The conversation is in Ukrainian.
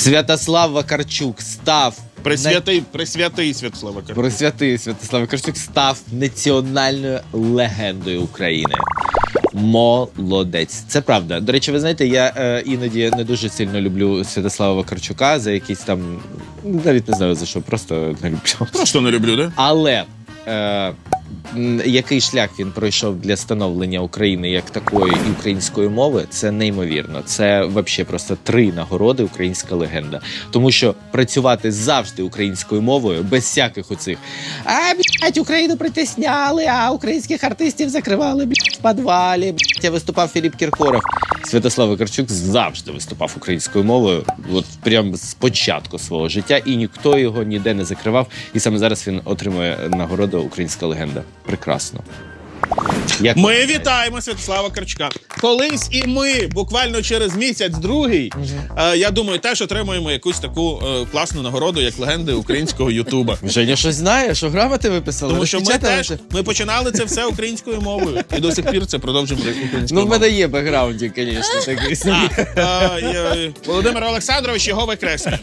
Святослав Вакарчук став Присвятий, присвятий Святослава Карпенка. Присвятий Святослав Вакарчук став національною легендою України. Молодець, це правда. До речі, ви знаєте, я е, іноді не дуже сильно люблю Святослава Вакарчука за якісь там навіть не знаю за що, просто не люблю. Просто не люблю, да? Але е, який шлях він пройшов для становлення України як такої і української мови, це неймовірно. Це взагалі просто три нагороди українська легенда. Тому що працювати завжди українською мовою, без всяких оцих а блядь, Україну притисняли, а українських артистів закривали блядь, в підвалі. Блядь, я виступав Філіп Кіркоров. Святослав Вакарчук завжди виступав українською мовою, от прям з початку свого життя, і ніхто його ніде не закривав. І саме зараз він отримує нагороду Українська легенда. Прекрасно. Як Ми вітаємо Святослава Карчука. Колись і ми, буквально через місяць, другий, е, я думаю, теж отримуємо якусь таку е, класну нагороду, як легенди українського Ютуба. Женя щось знає, що грамоти виписали? Тому що ми теж ми починали це все українською мовою, і до сих пір це продовжуємо українською Ну, в мене є бекграундів, звісно, такий е, е, Володимир Олександрович його викреслює.